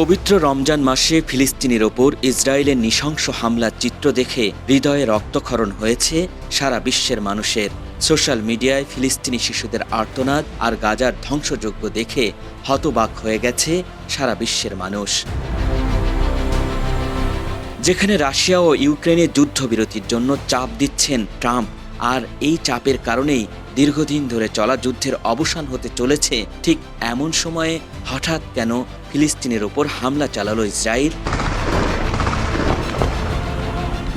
পবিত্র রমজান মাসে ফিলিস্তিনের ওপর ইসরায়েলের নৃশংস হামলার চিত্র দেখে হৃদয়ে রক্তক্ষরণ হয়েছে সারা বিশ্বের মানুষের। সোশ্যাল মিডিয়ায় ফিলিস্তিনি শিশুদের আর্তনাদ আর গাজার ধ্বংসযজ্ঞ দেখে হতবাক হয়ে গেছে সারা বিশ্বের মানুষ। যেখানে রাশিয়া ও ইউক্রেনের যুদ্ধবিরতির জন্য চাপ দিচ্ছেন ট্রাম্প, আর এই চাপের কারণেই দীর্ঘদিন ধরে চলা যুদ্ধের অবসান হতে চলেছে, ঠিক এমন সময়ে হঠাৎ কেন ফিলিস্তিনের ওপর হামলা চালালো ইসরায়েল?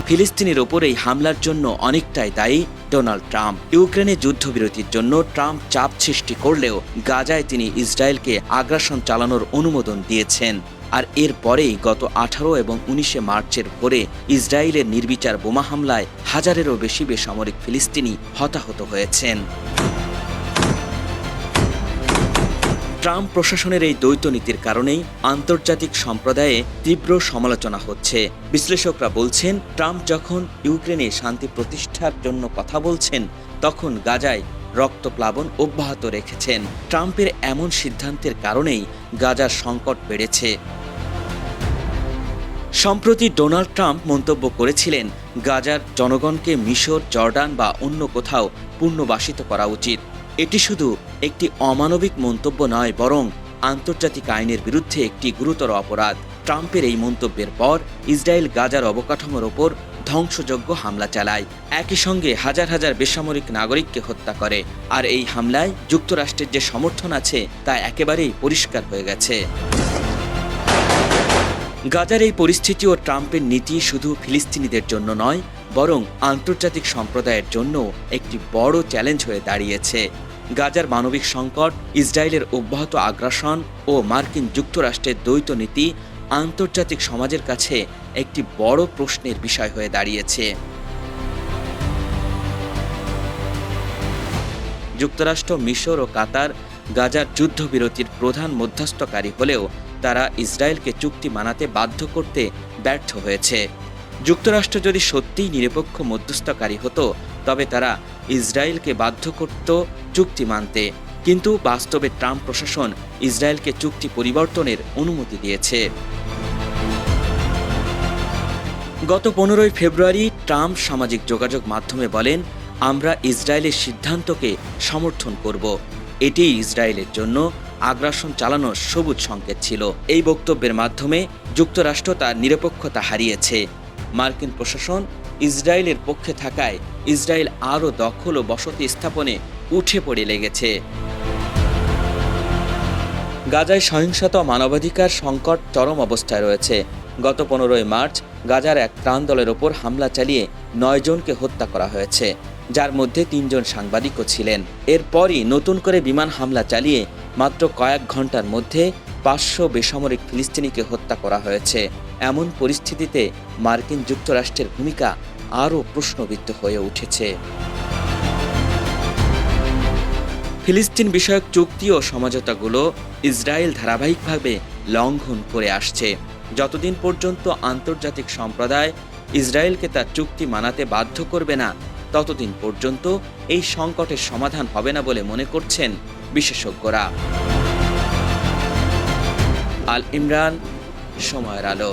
ফিলিস্তিনের ওপর এই হামলার জন্য অনেকটাই দায়ী ডোনাল্ড ট্রাম্প। ইউক্রেনে যুদ্ধবিরতির জন্য ট্রাম্প চাপ সৃষ্টি করলেও গাজায় তিনি ইসরায়েলকে আগ্রাসন চালানোর অনুমোদন দিয়েছেন। আর এরপরেই গত আঠারো এবং উনিশে মার্চের ভোরে ইসরায়েলের নির্বিচার বোমা হামলায় হাজারেরও বেশি বেসামরিক ফিলিস্তিনি হতাহত হয়েছেন। ট্রাম্প প্রশাসনের এই দ্বৈত নীতির কারণেই আন্তর্জাতিক সম্প্রদায়ে তীব্র সমালোচনা হচ্ছে। বিশ্লেষকরা বলছেন, ট্রাম্প যখন ইউক্রেনে শান্তি প্রতিষ্ঠার জন্য কথা বলছেন, তখন গাজায় রক্তপ্লাবন অব্যাহত রেখেছেন। ট্রাম্পের এমন সিদ্ধান্তের কারণেই গাজার সংকট বেড়েছে। সম্প্রতি ডোনাল্ড ট্রাম্প মন্তব্য করেছিলেন, গাজার জনগণকে মিশর, জর্ডান বা অন্য কোথাও পুনর্বাসিত করা উচিত। এটি শুধু একটি অমানবিক মন্তব্য নয়, বরং আন্তর্জাতিক আইনের বিরুদ্ধে একটি গুরুতর অপরাধ। ট্রাম্পের এই মন্তব্যের পর ইসরায়েল গাজার অবকাঠামোর ওপর ধ্বংসযোগ্য হামলা চালায়। একই সঙ্গে হাজার হাজার বেসামরিক নাগরিককে হত্যা করে, আর এই হামলায় যুক্তরাষ্ট্রের যে সমর্থন আছে তা একেবারেই পরিষ্কার হয়ে গেছে। গাজার এই পরিস্থিতি ও ট্রাম্পের নীতি শুধু ফিলিস্তিনিদের জন্য নয়, বরং আন্তর্জাতিক সম্প্রদায়ের জন্য একটি বড় চ্যালেঞ্জ হয়ে দাঁড়িয়েছে। গাজার মানবিক সংকট, ইসরায়েলের অব্যাহত আগ্রাসন ও মার্কিন যুক্তরাষ্ট্রের দ্বৈত নীতি আন্তর্জাতিক সমাজের কাছে একটি বড় প্রশ্নের বিষয় হয়ে দাঁড়িয়েছে। যুক্তরাষ্ট্র, মিশর ও কাতার গাজার যুদ্ধবিরতির প্রধান মধ্যস্থকারী হলেও তারা ইসরায়েলকে চুক্তি মানাতে বাধ্য করতে ব্যর্থ হয়েছে। যুক্তরাষ্ট্র যদি সত্যিই নিরপেক্ষ মধ্যস্থকারী হতো, তবে তারা ইসরায়েলকে বাধ্য করত চুক্তি মানতে। কিন্তু বাস্তবে ট্রাম্প প্রশাসন ইসরায়েলকে চুক্তি পরিবর্তনের অনুমতি দিয়েছে। গত পনেরোই ফেব্রুয়ারি ট্রাম্প সামাজিক যোগাযোগ মাধ্যমে বলেন, আমরা ইসরায়েলের সিদ্ধান্তকে সমর্থন করব। এটি ইসরায়েলের জন্য আগ্রাসন চালানোর সবুজ সংকেত ছিল। এই বক্তব্যের মাধ্যমে যুক্তরাষ্ট্র তার নিরপেক্ষতা হারিয়েছে। মার্কিন প্রশাসন ইসরায়েলের পক্ষে থাকায় ইসরায়েল আরও দখল ও বসতি স্থাপনে উঠে পড়ে লেগেছে। গাজায় সহিংসতা মানবাধিকার সংকট চরম অবস্থায় রয়েছে। গত পনেরোই মার্চ গাজার এক ত্রাণ দলের ওপর হামলা চালিয়ে নয় জনকে হত্যা করা হয়েছে। যার মধ্যে তিনজন সাংবাদিকও ছিলেন। এরপরই নতুন করে বিমান হামলা চালিয়ে মাত্র কয়েক ঘণ্টার মধ্যে পাঁচশো বেসামরিক ফিলিস্তিনিকে হত্যা করা হয়েছে। এমন পরিস্থিতিতে মার্কিন যুক্তরাষ্ট্রের ভূমিকা আরও প্রশ্নবিদ্ধ হয়ে উঠেছে। ফিলিস্তিন বিষয়ক চুক্তি ও সমঝোতাগুলো ইসরায়েল ধারাবাহিকভাবে লঙ্ঘন করে আসছে। যতদিন পর্যন্ত আন্তর্জাতিক সম্প্রদায় ইসরায়েলকে তার চুক্তি মানাতে বাধ্য করবে না ততদিন পর্যন্ত এই সংকটের সমাধান হবে না বলে মনে করছেন বিশেষজ্ঞরা। আল ইমরান, সময়ের আলো।